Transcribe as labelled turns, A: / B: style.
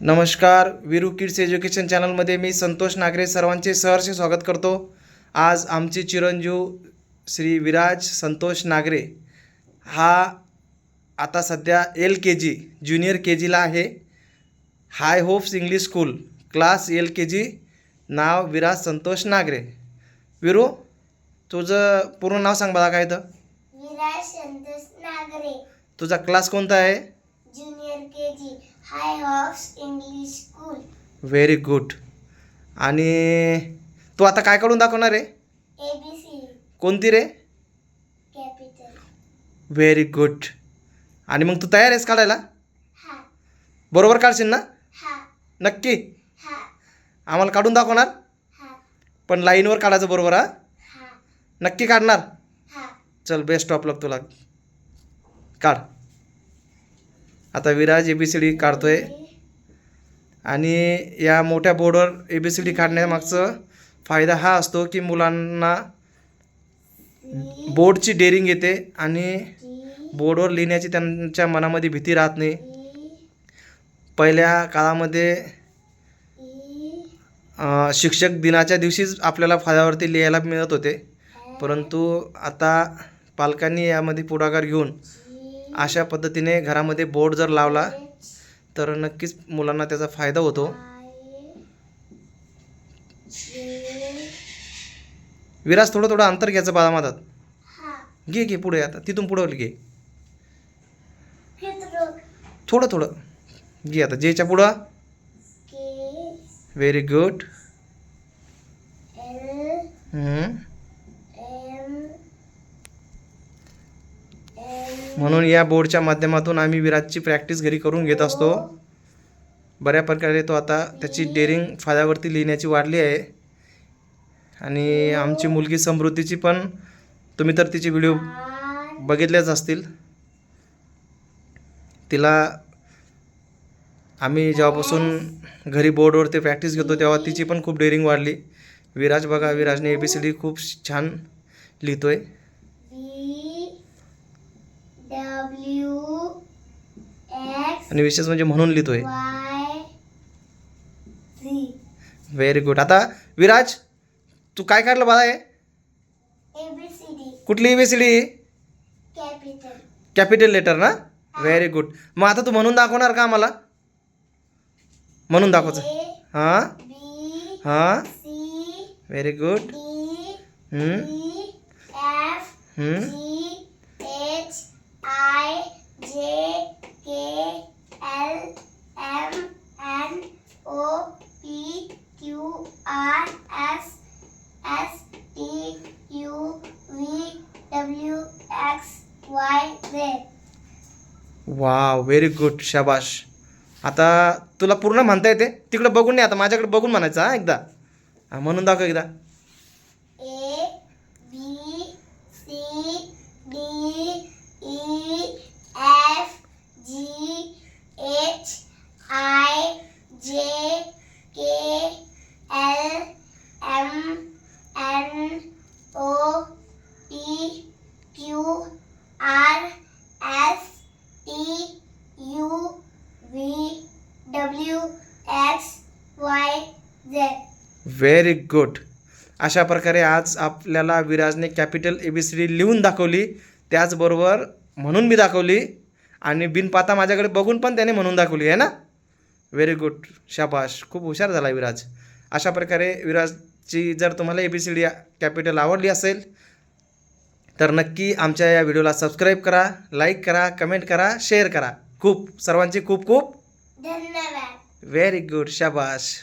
A: नमस्कार Veeru kids education चॅनलमध्ये मी संतोष नागरे सर्वांचे सहर्ष स्वागत करतो. आज आमचे चिरंजीव श्री विराज संतोष नागरे हा आता सध्या L K G junior K जीला आहे. High hopes English school class L K G नाव विराज संतोष नागरे. विरू तुझं पूर्ण नाव सांग बघा काय तर
B: विराज संतोष नागरे.
A: तुझा क्लास कोणता आहे?
B: Junior K G. High English school
A: very good आणि तू आता काय काढून दाखवणार आहे?
B: ए बी सी
A: कोणती रे?
B: कॅपिटल
A: व्हेरी गुड आणि मग तू तयार आहेस काढायला?
B: हा.
A: बरोबर काढशील ना?
B: हा.
A: नक्की?
B: हा.
A: आम्हाला काढून दाखवणार?
B: हा.
A: पण लाईनवर काढायचं बरोबर हा?
B: हा.
A: नक्की काढणार?
B: हा.
A: चल बेस्ट ऑफ लक तुला. काढ. आता Viraj A B C D काढतो आहे आणि या मोठ्या बोर्डवर ए बी सी डी काढण्यामागचं फायदा हा असतो की मुलांना बोर्डची डेअरिंग येते आणि बोर्डवर लिहिण्याची त्यांच्या मनामध्ये भीती राहत नाही. पहिल्या काळामध्ये शिक्षक दिनाच्या दिवशीच आपल्याला फळ्यावरती लिहायला मिळत होते. परंतु आता पालकांनी यामध्ये पुढाकार घेऊन अशा पद्धतीने घरामध्ये बोर्ड जर लावला तर नक्कीच मुलांना त्याचा फायदा होतो. विराज थोडं थोडं अंतर घ्यायचं
B: हा
A: घे घे पुढे आता. तिथून पुढं घे. थोडं थोडं. घे आता. जेच्या पुढं. Very good
B: L
A: hmm.
B: M L
A: म्हणून या बोर्डच्या माध्यमातून आम्ही विराजची प्रॅक्टिस घरी करून घेत असतो. बऱ्या प्रकारे तो आता त्याची डेअरिंग फाद्यावरती लिहिण्याची वाढली आहे. आणि आमची मुलगी समृद्धीची पण तुम्ही तर तिचे व्हिडिओ बघितलेच असतील. तिला आम्ही जेव्हापासून घरी बोर्डवरती प्रॅक्टिस घेतो तेव्हा तिची पण खूप डेअरिंग वाढली. विराज बघा विराजने ए बी सी डी खूप छान लिहितो
B: आहे डब्ल्यू एक्स
A: आणि विशेष म्हणजे म्हणून लिहितोय.
B: वाय झी
A: व्हेरी गुड आता विराज तू काय काढलं बाळा हे? कुठली A B C D
B: capital
A: capital letter ना? व्हेरी गुड मग आता तू म्हणून दाखवणार का आम्हाला? म्हणून दाखवायचं.
B: ए
A: हां?
B: बी
A: हां?
B: C
A: very good
B: D
A: hmm,
B: E F
A: hmm.
B: G H I J K L M N O P Q R S T U V W X Y Z
A: wow very good शाबाश आता तुला पूर्ण म्हणता येते? तिकडं बघून नाही आता माझ्याकडे बघून म्हणायचं हा एकदा. हा, म्हणून दाखव एकदा.
B: A B C D E F G H I J K L M N O P Q R S T U V W X Y Z.
A: Very good अशा प्रकारे आज आपल्याला विराजने capital A B C D लिहून दाखवली. त्याचबरोबर म्हणून मी दाखवली. आणि बिनपाता माझ्याकडे बघून पण त्याने म्हणून दाखवली आहे ना? व्हेरी गुड शाबाश. खूप हुशार झाला विराज. अशा प्रकारे विराज विराजची जर तुम्हाला A B C D capital आवडली असेल तर नक्की आमच्या या व्हिडिओला सबस्क्राईब करा लाईक करा कमेंट करा शेअर करा. खूप सर्वांचे खूप खूप
B: धन्यवाद.
A: व्हेरी गुड शाबाश